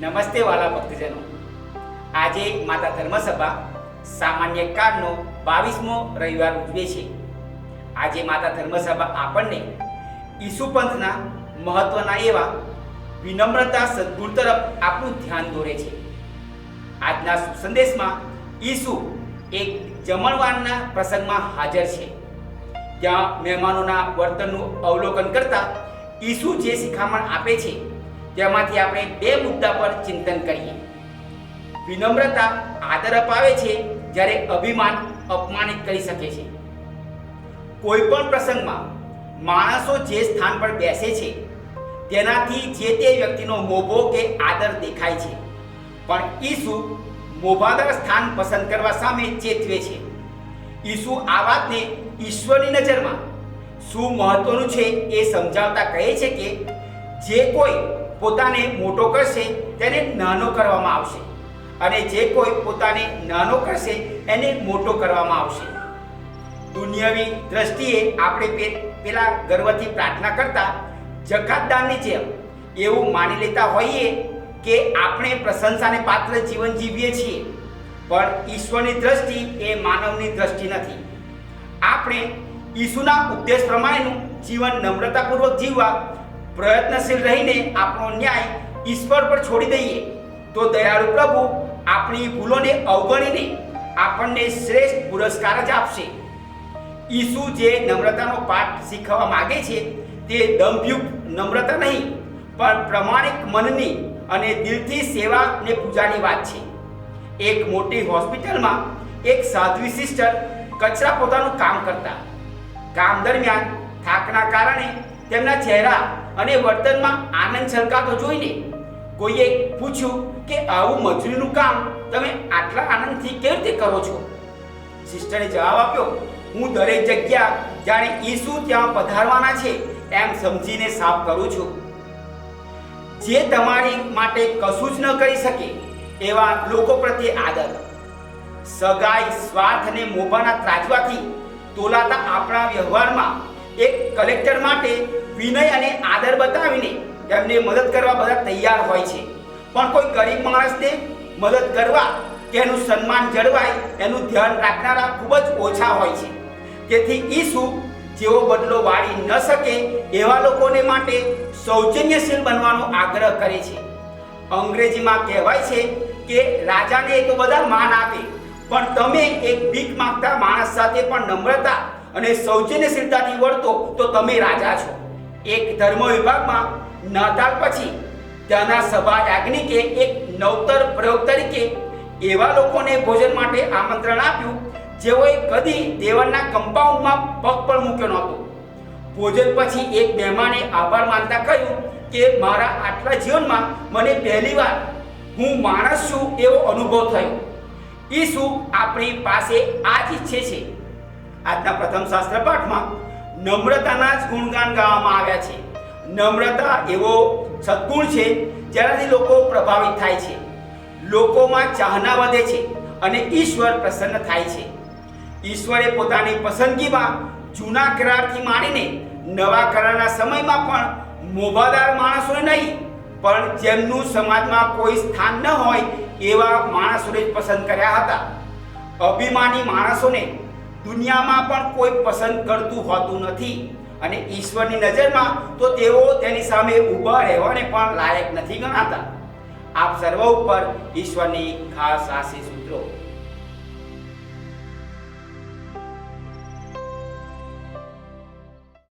નમસ્તે વાલા ભક્તજનો. આજે માતા ધર્મસભા સામાન્ય કાળનો બાવીસમો રવિવાર ઉજવે છે. આજે માતા ધર્મસભા આપણને ઈસુ પંથના મહત્વના એવા વિનમ્રતા સદગુણ તરફ આપણું ધ્યાન દોરે છે. આજના સંદેશમાં ઈસુ એક જમણવારના પ્રસંગમાં હાજર છે. ત્યાં મહેમાનોના વર્તનનું અવલોકન કરતા ઈસુ જે શિખામણ આપે છે તેમાંથી આપણે બે મુદ્દા પર ચિંતન કરીએ. વિનમ્રતા આદર અપાવે છે જ્યારે અભિમાન અપમાનિત કરી શકે છે. કોઈ પણ પ્રસંગમાં માણસો જે સ્થાન પર બેસે છે, તેનાથી જે તે વ્યક્તિનો મોભો કે આદર દેખાય છે, પણ ઈસુ મોભાદર સ્થાન પસંદ કરવા સામે ચેતવે છે. ઈસુ આ વાતને ઈશ્વરની નજરમાં શું મહત્વનું છે એ સમજાવતા કહે છે કે જે કોઈ પોતાને મોટો કરશે, તેને નાનો કરવામાં આવશે. અને જે કોઈ પોતાને નાનો કરશે, એને મોટો કરવામાં આવશે. દુનિયાવી દ્રષ્ટિએ આપણે પેલા ગર્વથી પ્રાર્થના કરતા જકાતદારની જેમ એવું માની લેતા હોઈએ કે આપણે પ્રશંસાને પાત્ર જીવન જીવીએ છીએ, પણ ઈશ્વરની દ્રષ્ટિ એ માનવની દ્રષ્ટિ નથી. આપણે ઈસુના ઉપદેશ પ્રમાણેનું જીવન નમ્રતાપૂર્વક જીવવા પ્રયત્નશીલ રહીને આપણો ન્યાય ઈશ્વર પર છોડી દઈએ. તો દયાળુ પ્રભુ આપણી ભૂલોને અવગણીને આપણને શ્રેષ્ઠ પુરસ્કાર જ આપશે. ઈસુ જે નમ્રતાનો પાઠ શીખવવા માગે છે તે દંભયુક્ત નમ્રતા નહીં, પણ પ્રમાણિક મનની અને દિલથી સેવા ને પૂજાની વાત છે. એક મોટી હોસ્પિટલમાં એક સાધ્વી સિસ્ટર કચરા પોતાનું કામ કરતા. કામ દરમિયાન થાકના કારણે તેમના ચહેરા અને વર્તનમાં આનંદ છલકાતો જોઈને કોઈએ પૂછ્યું કે આવું મજૂરીનું કામ તમે આટલા આનંદથી કેવી રીતે કરો છો? સિસ્ટરે જવાબ આપ્યો, હું દરેક જગ્યા જાણે ઈસુ ત્યાં પધારવાના છે એમ સમજીને સાફ કરું છું. જે તમારી માટે કશું જ ન કરી શકે એવા લોકો પ્રત્યે આદર. સગાઈ, સ્વાર્થ અને મોભાના ત્રાજવાથી તોલાતા આપણા વ્યવહારમાં એક કલેક્ટર માટે વિનય અને આદર બતાવીને તેમને મદદ કરવા બધા તૈયાર હોય છે. પણ કોઈ ગરીબ માણસને મદદ કરવા કે એનું સન્માન જળવાય, એનું ધ્યાન રાખનારા ખૂબ જ ઓછા હોય છે. તેથી ઈસુ જેવો બદલો વાળી ન શકે એવા લોકોને માટે સૌજન્યશીલ બનવાનો આગ્રહ કરે છે. અંગ્રેજીમાં કહેવાય છે કે રાજાને તો બધા માન આપે, પણ તમે એક ભીખ માંગતા માણસ સાથે પણ નમ્રતા અને સૌજન્યશીલતાથી વર્તો તો તમે રાજા છો. એક ધર્મ વિભાગમાં નાતાલ પછી ત્યાંના સભા યાજ્ઞિકે એક નવતર પ્રયોગ તરીકે એવા લોકોને ભોજન માટે આમંત્રણ આપ્યું, જેઓએ કદી દેવળના કમ્પાઉન્ડમાં પગ પણ મૂક્યો નહોતો. ભોજન પછી એક મહેમાને આભાર માનતા કહ્યું કે, મારા આટલા જીવનમાં મને પહેલીવાર હું માણસ છું એવો અનુભવ થયો. ઈસુ આપણી પાસે આ જ ઈચ્છે છે. આજના પ્રથમ શાસ્ત્ર પાઠમાં નમ્રતાના જ ગુણગાન ગાવામાં આવ્યા છે. નમ્રતા એવો સદગુણ છે જેનાથી લોકો પ્રભાવિત થાય છે. લોકોમાં ચાહના વધે છે અને ઈશ્વર પ્રસન્ન થાય છે. ઈશ્વરે પોતાની પસંદગીમાં જૂના કરારથી માંડીને નવા કરારના સમયમાં પણ મોભાદાર માણસોને નહીં, પણ જેમનું સમાજમાં કોઈ સ્થાન ન હોય એવા માણસોને જ પસંદ કર્યા હતા. અભિમાની માણસોને દુનિયામાં પણ કોઈ પસંદ કરતું હોતું નથી. અને ઈશ્વરની નજરમાં તો તેઓ તેની સામે ઊભા રહેવાને પણ લાયક નથી ગણાતા. આપ સર્વ ઉપર ઈશ્વરની ખાસ આશીષ સૂત્રો